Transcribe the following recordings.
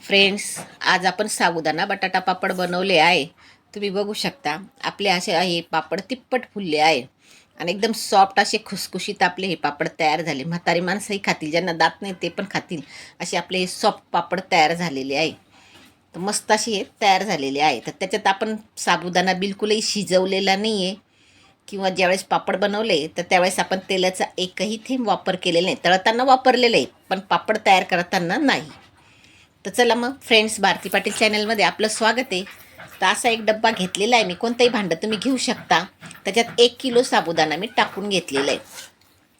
Friends आज आपण साबुदाणा बटाटा पापड बनवले आहे. तुम्ही बघू शकता आपले असे हे पापड तिप्पट फुलले आहे. आणि एकदम सॉफ्ट असे खुसखुशीत आपले हे पापड तयार झाले. म्हातारी माणसंही खातील ज्यांना दात नाही ते पण खातील. असे आपले हे सॉफ्ट पापड तयार झालेले आहे. तर मस्त असे हे तयार झालेले आहे. तर त्याच्यात आपण साबुदाणा बिलकुलही शिजवलेला नाही आहे किंवा ज्यावेळेस पापड बनवले तर त्यावेळेस आपण तेलाचा एकही थेंब वापर केलेला नाही. तळताना वापरलेलं आहे पण पापड तयार करताना नाही. तर चला मग फ्रेंड्स भारती पाटील चॅनलमध्ये आपलं स्वागत आहे. तर असा एक डब्बा घेतलेला आहे मी कोणतंही भांडं तुम्ही घेऊ शकता. त्याच्यात एक किलो साबुदाणा मी टाकून घेतलेलं आहे.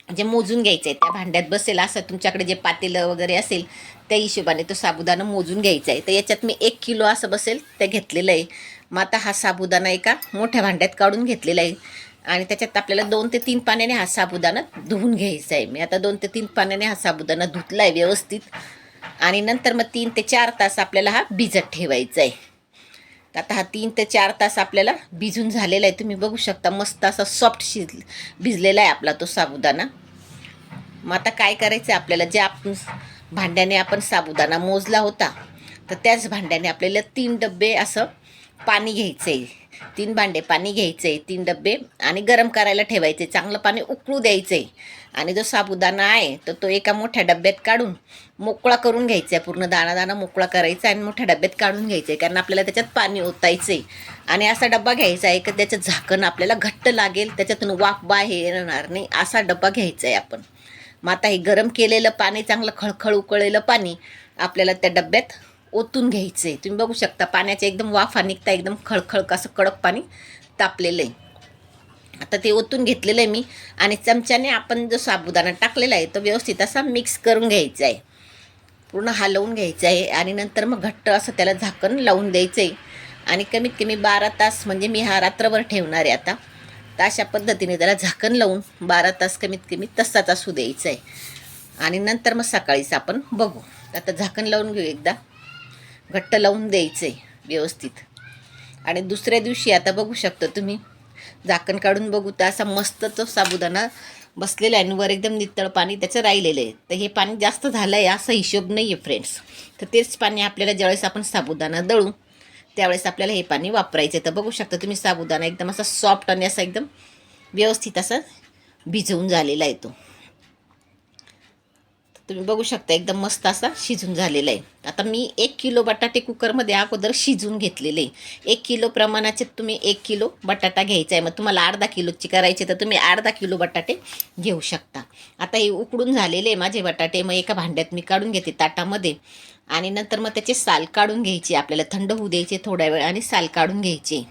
म्हणजे मोजून घ्यायचं आहे त्या भांड्यात बसेल असं तुमच्याकडे जे पातेलं वगैरे असेल त्या हिशोबाने तो साबुदाणा मोजून घ्यायचा आहे. तर याच्यात मी एक किलो असं बसेल ते घेतलेलं आहे. मग आता हा साबुदाणा एका मोठ्या भांड्यात काढून घेतलेला आहे. आणि त्याच्यात आपल्याला दोन ते तीन पाण्याने हा साबुदाणा धुवून घ्यायचा आहे. मी आता दोन ते तीन पाण्याने हा साबुदाणा धुतला आहे व्यवस्थित. आणि नंतर मग तीन ते चार तास आपल्याला हा भिजत ठेवायचा आहे तर आता हा तीन ते चार तास आपल्याला भिजून झालेला आहे. तुम्ही बघू शकता मस्त असा सॉफ्ट शिज भिजलेला आहे आपला तो साबुदाणा. मग आता काय करायचं आहे आपल्याला? जे आपण भांड्याने आपण साबुदाणा मोजला होता तर त्याच भांड्याने आपल्याला तीन डबे असं पाणी घ्यायचं आहे तीन भांडे पाणी घ्यायचे आहे तीन डबे आणि गरम करायला ठेवायचे चांगलं पाणी उकळू द्यायचं. आहे आणि जो साबुदाणा आहे तर तो एका मोठ्या डब्यात काढून मोकळा करून घ्यायचा आहे पूर्ण दाणा दाणा मोकळा करायचा आहे आणि मोठ्या डब्यात काढून घ्यायचं आहे कारण आपल्याला त्याच्यात पाणी ओतायचं. आहे आणि असा डब्बा घ्यायचा आहे की त्याचं झाकण आपल्याला घट्ट लागेल त्याच्यातून वाफ बाहेर येणार नाही असा डब्बा घ्यायचा आहे आपण. मग आता हे गरम केलेलं पाणी चांगलं खळखळ उकळलेलं पाणी आपल्याला त्या डब्यात ओतून घ्यायचं. आहे तुम्ही बघू शकता पाण्याच्या एकदम वाफा निघता एकदम खळखळ असं कडक पाणी तापलेलं आहे. आता ते ओतून घेतलेलं आहे मी आणि चमच्याने आपण जो साबुदाणा टाकलेला आहे तो व्यवस्थित असा मिक्स करून घ्यायचा आहे. पूर्ण हलवून घ्यायचं आहे आणि नंतर मग घट्ट असं त्याला झाकण लावून द्यायचं आहे. आणि कमीत कमी बारा तास म्हणजे मी हा रात्रभर ठेवणार आहे आता तर अशा पद्धतीने त्याला झाकण लावून बारा तास कमीत कमी तसाच असू द्यायचं आहे. आणि नंतर मग सकाळीच आपण बघू. आता झाकण लावून घेऊ एकदा. घट्ट लावून द्यायचं आहे व्यवस्थित. आणि दुसऱ्या दिवशी आता बघू शकता तुम्ही झाकण काढून बघू तर असा मस्त तो साबुदाणा बसलेला आहे आणि वर एकदम नितळ पाणी त्याचं राहिलेलं आहे. तर हे पाणी जास्त झालं आहे असा हिशोब नाही आहे फ्रेंड्स तर तेच पाणी आपल्याला ज्यावेळेस आपण साबुदाणा दळू त्यावेळेस आपल्याला हे पाणी वापरायचं आहे. तर बघू शकता तुम्ही साबुदाणा एकदम असा सॉफ्ट आणि असा एकदम व्यवस्थित असा भिजवून झालेला आहे तो. तुम्ही बघू शकता एकदम मस्त असा शिजून झालेला आहे. आता मी एक किलो बटाटे कुकरमध्ये अगोदर शिजून घेतलेले एक किलो प्रमाणाचे तुम्ही एक किलो बटाटा घ्यायचा आहे. मग तुम्हाला अर्धा किलोची करायची तर तुम्ही अर्धा किलो बटाटे घेऊ शकता. आता हे उकडून झालेले आहे माझे बटाटे. मग एका भांड्यात मी काढून घेते ताटामध्ये. आणि नंतर मग त्याचे साल काढून घ्यायचे. आपल्याला थंड होऊ द्यायचे थोड्या वेळ आणि साल काढून घ्यायचे.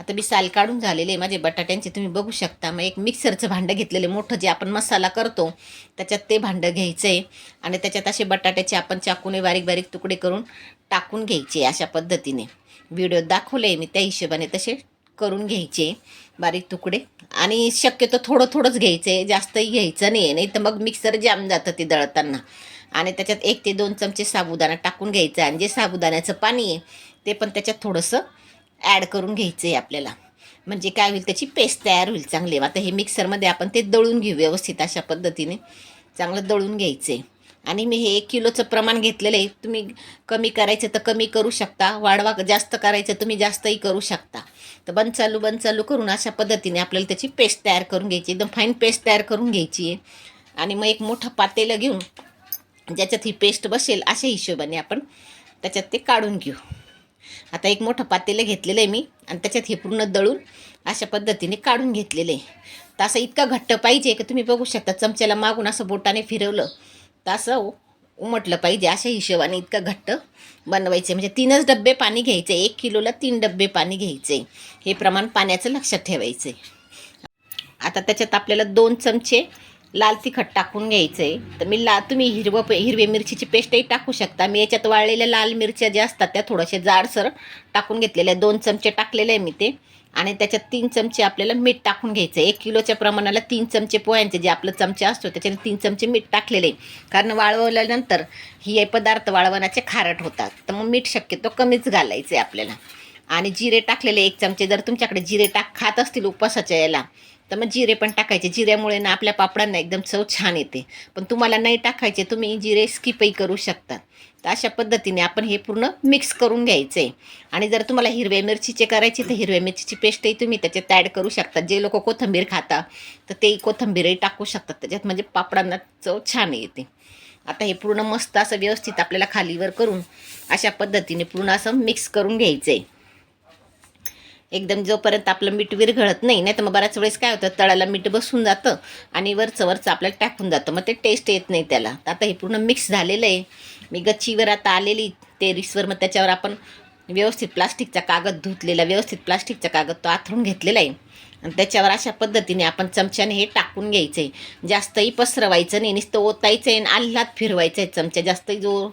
आता मी साल काढून झालेले आहे माझे बटाट्यांचे तुम्ही बघू शकता. मग एक मिक्सरचं भांडं घेतलेले मोठं जे आपण मसाला करतो त्याच्यात ते भांडं घ्यायचं आहे आणि त्याच्यात असे बटाट्याचे आपण चाकूने बारीक बारीक तुकडे करून टाकून घ्यायचे अशा पद्धतीने. व्हिडिओ दाखवले मी त्या हिशोबाने तसे करून घ्यायचे बारीक तुकडे. आणि शक्यतो थोडं थोडंच घ्यायचं आहे जास्तही घ्यायचं नाही आहे नाही तर मग मिक्सर जाम जातं ते दळताना. आणि त्याच्यात एक ते दोन चमचे साबुदाणा टाकून घ्यायचं. आणि जे साबुदाण्याचं पाणी आहे ते पण त्याच्यात थोडंसं ॲड करून घ्यायचं आहे आपल्याला. म्हणजे काय होईल त्याची पेस्ट तयार होईल चांगली. आता हे मिक्सरमध्ये आपण ते दळून घेऊ व्यवस्थित अशा पद्धतीने. चांगलं दळून घ्यायचं आहे आणि मी हे एक किलोचं प्रमाण घेतलेलं आहे. तुम्ही कमी करायचं तर कमी करू शकता. वाढवा जास्त करायचं तुम्ही जास्तही करू शकता. तर बंद चालू बंद चालू करून अशा पद्धतीने आपल्याला त्याची पेस्ट तयार करून घ्यायची एकदम फाईन पेस्ट तयार करून घ्यायची आहे. आणि मग एक मोठं पातेलं घेऊन ज्याच्यात ही पेस्ट बसेल अशा हिशोबाने आपण त्याच्यात ते काढून घेऊ. आता एक मोठं पातेलं घेतलेलं आहे मी आणि त्याच्यात हे पूर्ण दळून अशा पद्धतीने काढून घेतलेलं आहे. तर असं इतका घट्ट पाहिजे की तुम्ही बघू शकता चमच्याला मागून असं बोटाने फिरवलं तर असं उमटलं पाहिजे अशा हिशोबाने इतकं घट्ट बनवायचे म्हणजे तीनच डब्बे पाणी घ्यायचे एक किलोला तीन डब्बे पाणी घ्यायचे. हे प्रमाण पाण्याचं लक्षात ठेवायचं आता त्याच्यात आपल्याला दोन चमचे लाल तिखट टाकून घ्यायचं. आहे तर मी ला तुम्ही हिरवं हिरवी मिरचीची पेस्टही टाकू शकता. मी याच्यात वाळलेल्या लाल मिरच्या ज्या असतात त्या थोड्याशा जाडसर टाकून घेतलेल्या दोन चमचे टाकलेले आहे मी ते. आणि त्याच्यात तीन चमचे आपल्याला मीठ टाकून घ्यायचं आहे. एक किलोच्या प्रमाणाला तीन चमचे पोह्यांचे जे आपलं चमचे असतो त्याच्याने तीन चमचे मीठ टाकलेले आहे. कारण वाळवल्यानंतर हे पदार्थ वाळवण्याचे खारट होतात. तर मग मीठ शक्यतो कमीच घालायचं आहे आपल्याला. आणि जिरे टाकलेले एक चमचे जर तुमच्याकडे जिरे टाक खात असतील उपवासाच्या याला तर मग जिरे पण टाकायचे. जिऱ्यामुळे ना आपल्या पापडांना एकदम चव छान येते. पण तुम्हाला नाही टाकायचे तुम्ही जिरे स्किपही करू शकता. तर अशा पद्धतीने आपण हे पूर्ण मिक्स करून घ्यायचं. आहे आणि जर तुम्हाला हिरव्या मिरचीचे करायचे तर हिरव्या मिरचीची पेस्टही तुम्ही त्याच्यात ॲड करू शकता. जे लोक कोथिंबीर खाता तर तेही कोथिंबीरही टाकू शकतात त्याच्यात म्हणजे पापडांना चव छान येते. आता हे पूर्ण मस्त असं व्यवस्थित आपल्याला खालीवर करून अशा पद्धतीने पूर्ण असं मिक्स करून घ्यायचं. आहे एकदम जोपर्यंत आपलं मीठ विरघळत नाही नाही तर मग बऱ्याच वेळेस काय होतं तळाला मीठ बसून जातं आणि वरचं वरचं आपल्याला टाकून जातं. मग ते टेस्ट येत नाही त्याला. आता हे पूर्ण मिक्स झालेलं आहे. मी गच्चीवर आता आलेली टेरिसवर मग त्याच्यावर आपण व्यवस्थित प्लास्टिकचा कागद धुतलेला व्यवस्थित प्लास्टिकचा कागद तो आथरून घेतलेला आहे. आणि त्याच्यावर अशा पद्धतीने आपण चमच्याने हे टाकून घ्यायचं आहे जास्तही पसरवायचं नाही नुसतं ओतायचं आहे आणि आल्हात फिरवायचं आहे चमचा. जास्तही जो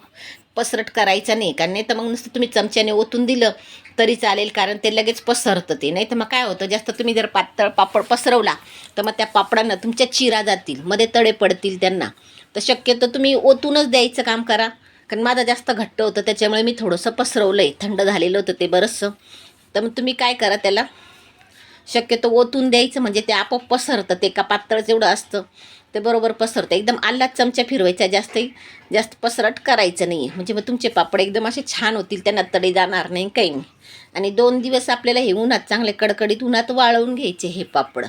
पसरट करायचा नाही कारण नाही तर मग नुसतं तुम्ही चमच्याने ओतून दिलं तरी चालेल कारण ते लगेच पसरतं ते. नाही तर मग काय होतं जास्त तुम्ही जर पातळ पापड पसरवला तर मग त्या पापडांना तुमच्या चिरा जातील मध्ये तडे पडतील त्यांना. तर शक्यतो तुम्ही ओतूनच द्यायचं काम करा कारण माझा जास्त घट्ट होतं त्याच्यामुळे मी थोडंसं पसरवलं आहे थंड झालेलं होतं ते बरंचसं. तर मग तुम्ही काय करा त्याला शक्यतो ओतून द्यायचं म्हणजे ते आपोआप पसरतं ते का पातळ जेवढं असतं ते बरोबर पसरतं. एकदम आल्लात चमचा फिरवायचा जास्तही जास्त पसरट करायचं नाही. म्हणजे मग तुमचे पापड एकदम असे छान होतील त्यांना तडे जाणार नाही काही नाही. आणि दोन दिवस आपल्याला हे उन्हात चांगले कडकडीत उन्हात वाळवून घ्यायचे हे पापड.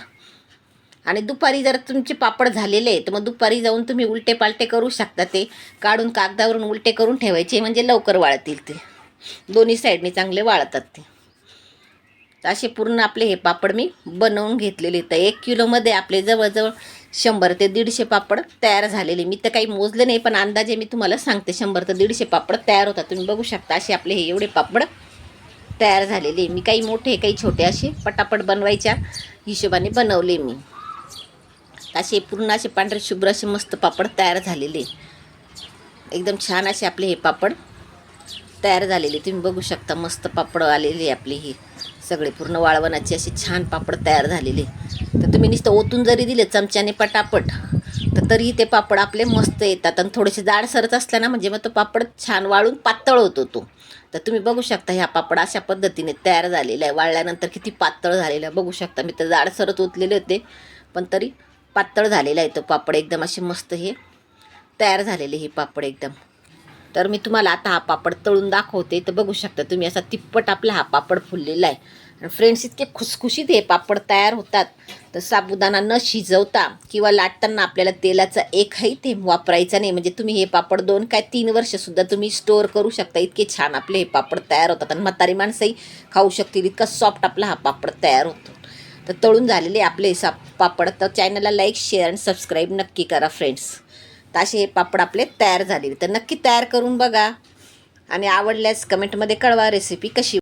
आणि दुपारी जर तुमचे पापड झालेले आहे तर मग दुपारी जाऊन तुम्ही उलटे पालटे करू शकता ते. काढून कागदावरून उलटे करून ठेवायचे म्हणजे लवकर वाळतील ते. दोन्ही साईडने चांगले वाळतात ते. तर असे पूर्ण आपले हे पापड मी बनवून घेतलेले तर एक किलोमध्ये आपले जवळजवळ शंभर ते दीडशे पापड तयार झालेले. मी तर काही मोजले नाही पण अंदाजे मी तुम्हाला सांगते. शंभर ते दीडशे पापड तयार होतात. तुम्ही बघू शकता असे आपले हे एवढे पापड तयार झालेले. मी काही मोठे काही छोटे असे पटापट बनवायच्या हिशोबाने बनवले मी. असे पूर्ण असे पांढरे शुभ्र असे मस्त पापड तयार झालेले. एकदम छान असे आपले हे पापड तयार झालेली. तुम्ही बघू शकता मस्त पापड आलेली आपली ही. सगळे पूर्ण वाळवणाची अशी छान पापड तयार झालेले. तर तुम्ही नुसतं ओतून जरी दिले चमच्याने पटापट तर तरीही ते पापड आपले मस्त येतात. आणि थोडेसे जाडसरच असल्या ना म्हणजे मग तो पापड छान वाळून पातळ होतो तो. तर तुम्ही बघू शकता ह्या पापड अशा पद्धतीने तयार झालेला आहे. वाळल्यानंतर किती पातळ झालेला आहे. बघू शकता मी तर जाडसरच ओतलेले होते पण तरी पातळ झालेला आहे तो पापड. एकदम असे मस्त हे तयार झालेले हे पापड एकदम. तर मी तुम्हाला आता हा पापड तळून दाखवते. तर बघू शकता तुम्ही असा तिप्पट आपला हा पापड फुललेला आहे. आणि फ्रेंड्स इतके खुसखुशीत हे पापड तयार होतात. तर साबुदाणा न शिजवता किंवा लाटताना आपल्याला तेलाचा एकही थेंब वापरायचा नाही. म्हणजे तुम्ही हे पापड दोन काय तीन वर्षसुद्धा तुम्ही स्टोअर करू शकता. इतके छान आपले हे पापड तयार होतात. आणि म्हातारी माणसंही खाऊ शकतील. इतका सॉफ्ट आपला हा पापड तयार होतो. तर तळून झालेले आपले सा पापड. तर चॅनलला लाईक शेअर आणि सबस्क्राईब नक्की करा फ्रेंड्स तर असे हे पापड आपले तयार झालेले. तर नक्की तयार करून बघा. आणि आवडल्यास कमेंटमध्ये कळवा रेसिपी कशी